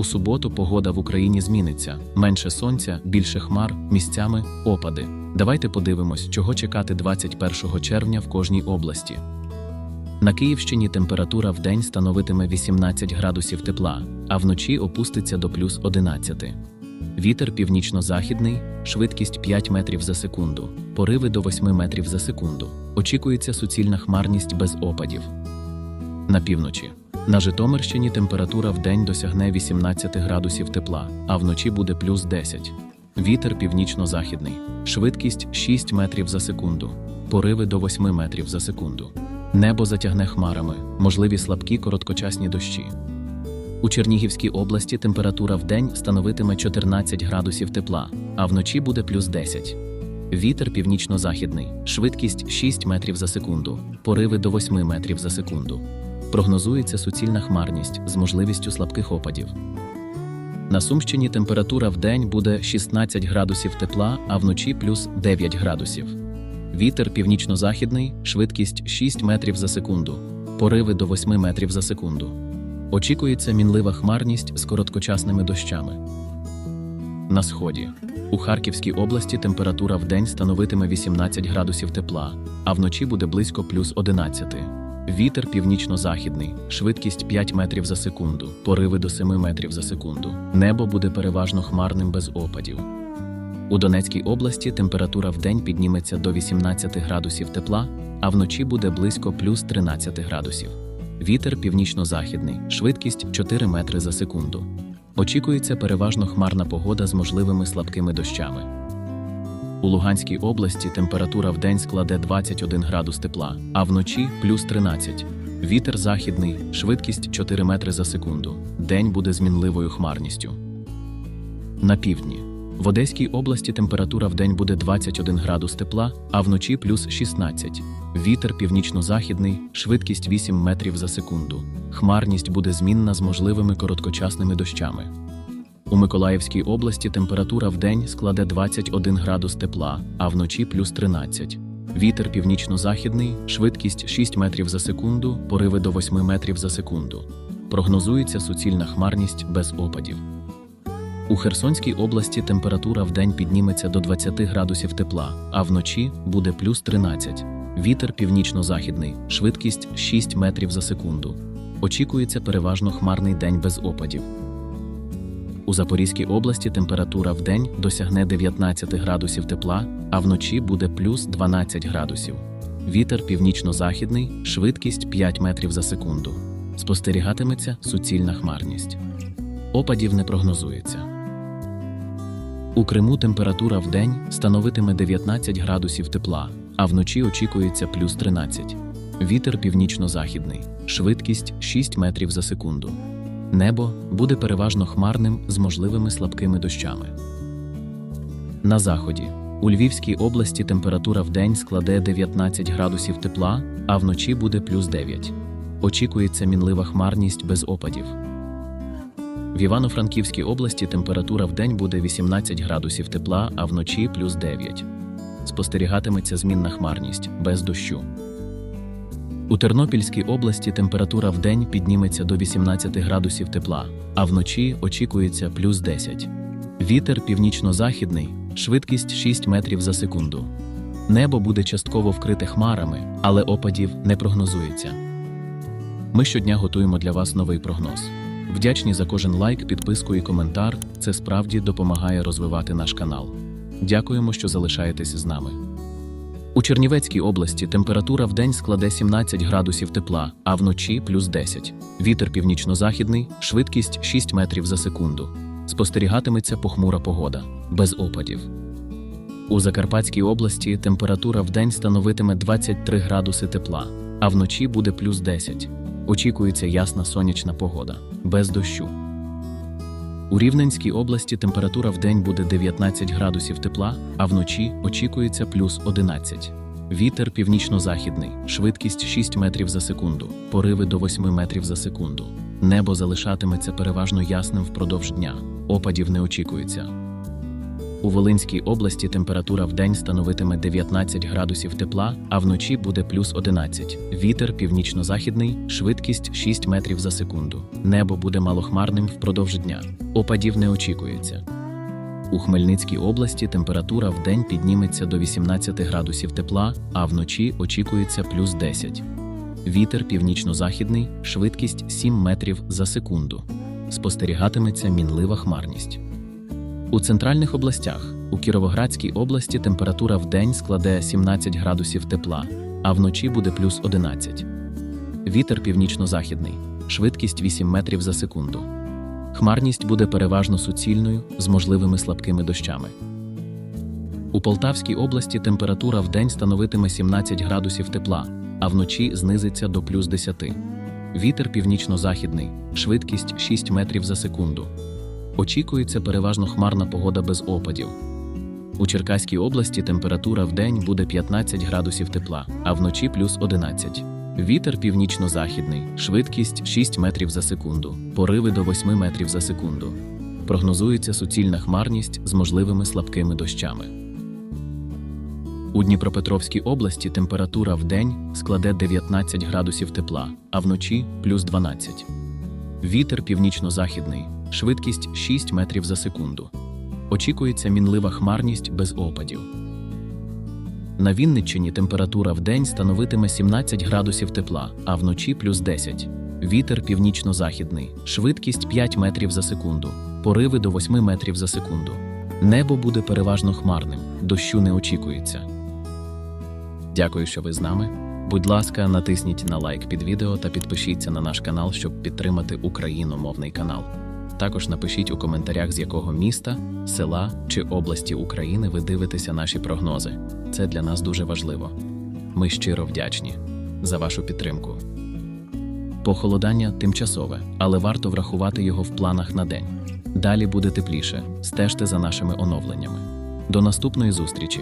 У суботу погода в Україні зміниться. Менше сонця, більше хмар, місцями опади. Давайте подивимось, чого чекати 21 червня в кожній області. На Київщині температура вдень становитиме 18 градусів тепла, а вночі опуститься до плюс 11. Вітер північно-західний, швидкість 5 метрів за секунду, пориви до 8 метрів за секунду. Очікується суцільна хмарність без опадів. На півночі. На Житомирщині температура вдень досягне 18 градусів тепла, а вночі буде плюс 10. Вітер північно-західний, швидкість 6 метрів за секунду, пориви до 8 метрів за секунду. Небо затягне хмарами, можливі слабкі короткочасні дощі. У Чернігівській області температура вдень становитиме 14 градусів тепла, а вночі буде плюс 10. Вітер північно-західний, швидкість 6 метрів за секунду, пориви до 8 метрів за секунду. Прогнозується суцільна хмарність з можливістю слабких опадів. На Сумщині температура вдень буде 16 градусів тепла, а вночі плюс 9 градусів. Вітер північно-західний, швидкість 6 метрів за секунду, пориви до 8 метрів за секунду. Очікується мінлива хмарність з короткочасними дощами. На сході. У Харківській області температура вдень становитиме 18 градусів тепла, а вночі буде близько плюс 11. Вітер північно-західний, швидкість 5 метрів за секунду, пориви до 7 метрів за секунду. Небо буде переважно хмарним без опадів. У Донецькій області температура вдень підніметься до 18 градусів тепла, а вночі буде близько плюс 13 градусів. Вітер північно-західний, швидкість 4 метри за секунду. Очікується переважно хмарна погода з можливими слабкими дощами. У Луганській області температура вдень складе 21 градус тепла, а вночі плюс 13. Вітер західний, швидкість 4 метри за секунду. День буде з мінливою хмарністю. На півдні. В Одеській області температура вдень буде 21 градус тепла, а вночі плюс 16. Вітер північно-західний, швидкість 8 метрів за секунду. Хмарність буде змінна з можливими короткочасними дощами. У Миколаївській області температура вдень складе 21 градус тепла, а вночі плюс 13. Вітер північно-західний, швидкість 6 метрів за секунду, пориви до 8 метрів за секунду. Прогнозується суцільна хмарність без опадів. У Херсонській області температура вдень підніметься до 20 градусів тепла, а вночі буде плюс 13. Вітер північно-західний, швидкість 6 метрів за секунду. Очікується переважно хмарний день без опадів. У Запорізькій області температура вдень досягне 19 градусів тепла, а вночі буде плюс 12 градусів. Вітер північно-західний, швидкість 5 метрів за секунду. Спостерігатиметься суцільна хмарність. Опадів не прогнозується. У Криму температура вдень становитиме 19 градусів тепла, а вночі очікується плюс 13. Вітер північно-західний, швидкість 6 метрів за секунду. Небо буде переважно хмарним з можливими слабкими дощами. На заході. У Львівській області температура вдень складе 19 градусів тепла, а вночі буде плюс 9. Очікується мінлива хмарність без опадів. В Івано-Франківській області температура вдень буде 18 градусів тепла, а вночі плюс 9. Спостерігатиметься змінна хмарність без дощу. У Тернопільській області температура вдень підніметься до 18 градусів тепла, а вночі очікується плюс 10. Вітер північно-західний, швидкість 6 метрів за секунду. Небо буде частково вкрите хмарами, але опадів не прогнозується. Ми щодня готуємо для вас новий прогноз. Вдячні за кожен лайк, підписку і коментар. Це справді допомагає розвивати наш канал. Дякуємо, що залишаєтесь з нами. У Чернівецькій області температура вдень складе 17 градусів тепла, а вночі плюс 10. Вітер північно-західний, швидкість 6 метрів за секунду. Спостерігатиметься похмура погода, без опадів. У Закарпатській області температура вдень становитиме 23 градуси тепла, а вночі буде плюс 10. Очікується ясна сонячна погода, без дощу. У Рівненській області температура в день буде 19 градусів тепла, а вночі очікується плюс 11. Вітер північно-західний, швидкість 6 метрів за секунду, пориви до 8 метрів за секунду. Небо залишатиметься переважно ясним впродовж дня, опадів не очікується. У Волинській області температура в день становитиме 19 градусів тепла, а вночі буде плюс 11. Вітер північно-західний, швидкість 6 метрів за секунду. Небо буде малохмарним впродовж дня. Опадів не очікується. У Хмельницькій області температура в день підніметься до 18 градусів тепла, а вночі очікується плюс 10. Вітер північно-західний, швидкість 7 метрів за секунду. Спостерігатиметься мінлива хмарність. У центральних областях у Кіровоградській області температура в день складе 17 градусів тепла, а вночі буде плюс 11. Вітер північно-західний, швидкість 8 метрів за секунду. Хмарність буде переважно суцільною з можливими слабкими дощами. У Полтавській області температура в становитиме 17 градусів тепла, а вночі знизиться до плюс 10. Вітер північно-західний, швидкість 6 метрів за секунду. Очікується переважно хмарна погода без опадів. У Черкаській області температура в день буде 15 градусів тепла, а вночі плюс 11. Вітер північно-західний, швидкість 6 метрів за секунду, пориви до 8 метрів за секунду. Прогнозується суцільна хмарність з можливими слабкими дощами. У Дніпропетровській області температура в день складе 19 градусів тепла, а вночі плюс 12. Вітер північно-західний, швидкість 6 метрів за секунду. Очікується мінлива хмарність без опадів. На Вінниччині температура в день становитиме 17 градусів тепла, а вночі плюс 10. Вітер північно-західний, швидкість 5 метрів за секунду, пориви до 8 метрів за секунду. Небо буде переважно хмарним, дощу не очікується. Дякую, що ви з нами. Будь ласка, натисніть на лайк під відео та підпишіться на наш канал, щоб підтримати україномовний канал. Також напишіть у коментарях, з якого міста, села чи області України ви дивитеся наші прогнози. Це для нас дуже важливо. Ми щиро вдячні за вашу підтримку. Похолодання тимчасове, але варто врахувати його в планах на день. Далі буде тепліше. Стежте за нашими оновленнями. До наступної зустрічі!